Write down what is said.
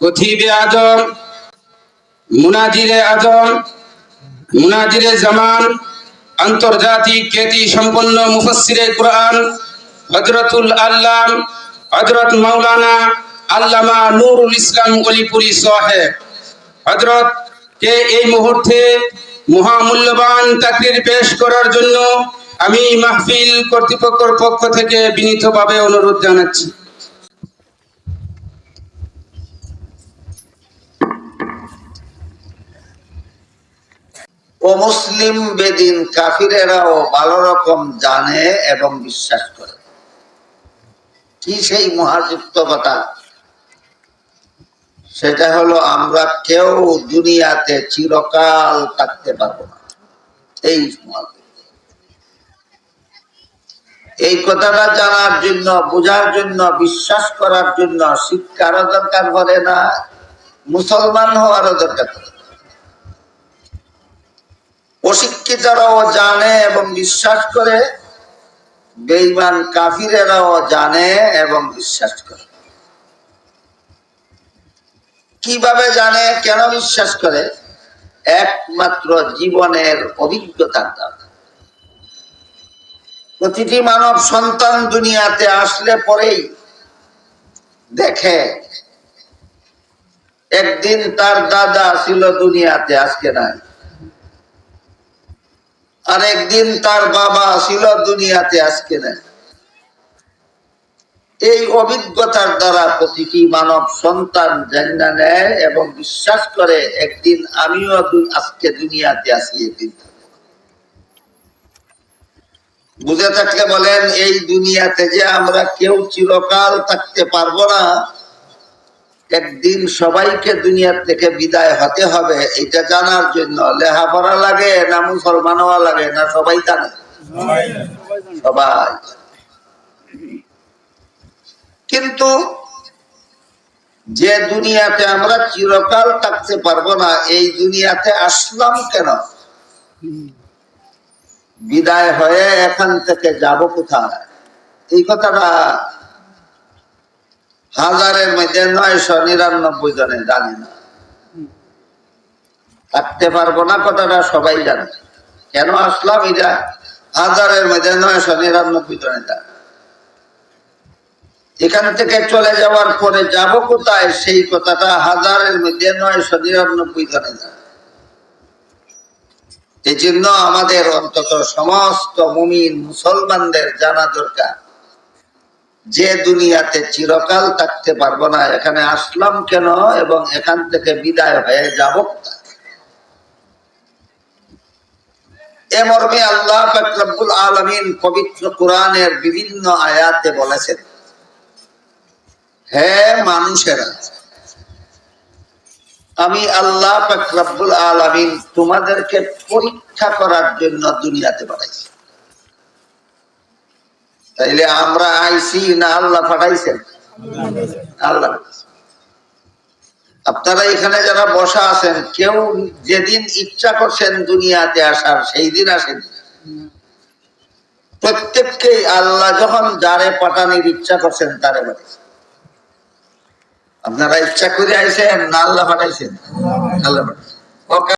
খতিবে আজম? মুনাজিরে আজম? মুনাজিরে জামান? আন্তর্জাতিক খ্যাতি সম্পন্ন মুফাসসিরে কোরআন? হজরতুল আল্লাম? হজরত মাওলানা আল্লামা নুরুল ইসলাম অলিপুরি সাহেব। হজরত কে এই মুহূর্তে মহামূল্যবান তাকরির পেশ করার জন্য আমি মাহফিল কর্তৃপক্ষের পক্ষ থেকে বিনীতভাবে অনুরোধ জানাচ্ছি। অমুসলিম বেদিন কাফিরেরাও ভালো রকম জানে এবং বিশ্বাস করে। কি সেই মহাযুক্তকতা? সেটা হলো আমরা কেউ দুনিয়াতে চিরকাল থাকতে পারব না। এই এই কথাটা জানার জন্য, বোঝার জন্য, বিশ্বাস করার জন্য শিক্ষারও দরকার পড়ে না, মুসলমান হওয়ারও দরকার পড়ে না। অশিক্ষিতরাও জানে এবং বিশ্বাস করে, বেঈমান কাফিরেরাও জানে এবং বিশ্বাস করে। কীভাবে জানে, কেন বিশ্বাস করে? একমাত্র জীবনের অভিজ্ঞতার দ্বারা। প্রতিটি মানব সন্তান দুনিয়াতে আসলে পরেই দেখে, একদিন তার দাদা ছিল দুনিয়াতে, আজকে নাই। আর একদিন তার বাবা ছিল দুনিয়াতে, আজকে নেই। এই অভিজ্ঞতার দ্বারা প্রতিটি মানব সন্তান জানা নেয় এবং বিশ্বাস করে, একদিন আমিও আজকে দুনিয়াতে আসি একদিন। বুঝে থাকলে বলেন, এই দুনিয়াতে যে আমরা কেউ চিরকাল থাকতে পারব না একদিন সবাইকে দুনিয়ার থেকে বিদায় হতে হবে এটা জানার জন্য। লেখাপড়া লাগে না মুসলমান হওয়া লাগে না সবাই জানে? সবাই কিন্তু যে দুনিয়াতে আমরা চিরকাল থাকতে পারব না এই দুনিয়াতে আসলাম কেন? বিদায় হয়ে এখান থেকে যাব কোথায়? এই কথাটা হাজারের মধ্যে নয়শো নিরানব্বই জনে জানে না। থাকতে পারব না কথাটা সবাই জানে। কেন আসলাম এটা? হাজারের মধ্যে নয়শো নিরানব্বই জনে জানে। এখান থেকে চলে যাওয়ার পরে যাব কোথায়? সেই কথাটা হাজারের মধ্যে নয়শো নিরানব্বই জনে জানে। এই জন্য আমাদের অন্তত সমস্ত মুমিন মুসলমানদের জানা দরকার। যে দুনিয়াতে চিরকাল থাকতে পারব না, এখানে আসলাম কেন এবং এখান থেকে বিদায় হয়ে যাব এ মর্মে আল্লাহ পাক রব্বুল আলামিন পবিত্র কোরআনের বিভিন্ন আয়াতে বলেছেন, হে মানুষেরা, আমি আল্লাহ পাক রব্বুল আলামিন তোমাদেরকে পরীক্ষা করার জন্য দুনিয়াতে পাঠাইছি। তাইলে আমরা আইছি না আল্লাহ পাঠাইছেন? আল্লাহ। আপনারা এখানে যারা বসা আছেন, কেউ যেদিন ইচ্ছা করছেন দুনিয়াতে আসার, সেই দিন আসেন। প্রত্যেককেই আল্লাহ যখন যারে পাঠানির ইচ্ছা করছেন, তারে পাঠাইছেন। আপনারা ইচ্ছা করে আইছেন না আল্লাহ পাঠাইছেন? আল্লাহ